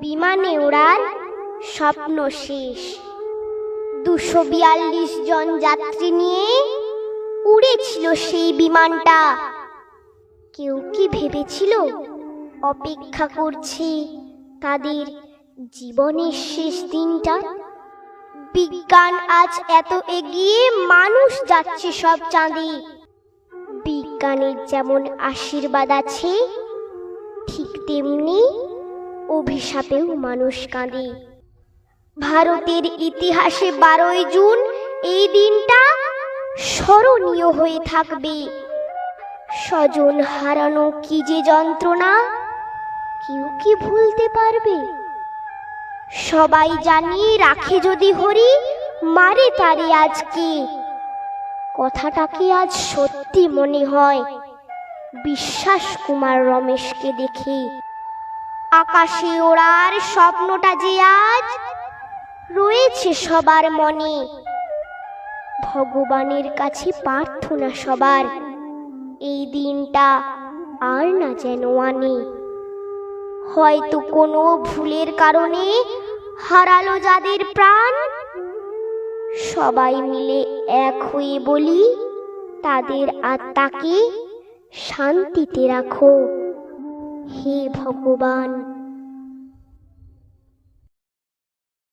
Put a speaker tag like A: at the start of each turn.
A: বিমানে ওড়ার স্বপ্ন শেষ। দুশো বিয়াল্লিশ জন যাত্রী নিয়ে উড়েছিল সেই বিমানটা। কেউ কি ভেবেছিল অপেক্ষা করছে তাদের জীবনের শেষ দিনটা? বিজ্ঞান আজ এত এগিয়ে মানুষ যাচ্ছে সব চাঁদে। বিজ্ঞানের যেমন আশীর্বাদ আছে, ঠিক তেমনি অভিশাপেও মানুষ কাঁদে। ভারতের ইতিহাসে বারোই জুন এই দিনটা স্মরণীয় হয়ে থাকবে। স্বজন হারানো কি যে যন্ত্রণা, কেউ কি ভুলতে পারবে? সবাই জানি রাখে যদি হরি, মারে তারে আজকে। কথাটাকে আজ সত্যি মনে হয়? বিশ্বাস কুমার রমেশকে দেখে। আকাশে ওড়ার স্বপ্নটা যে আজ রয়েছে সবার মনে। ভগবানের কাছে প্রার্থনা সবার, এই দিনটা আর না যেন আনে। হয়তো কোনো ভুলের কারণে হারালো যাদের প্রাণ, সবাই মিলে এক হয়ে বলি, তাদের আত্মাকে শান্তিতে রাখো। হে ভগবান।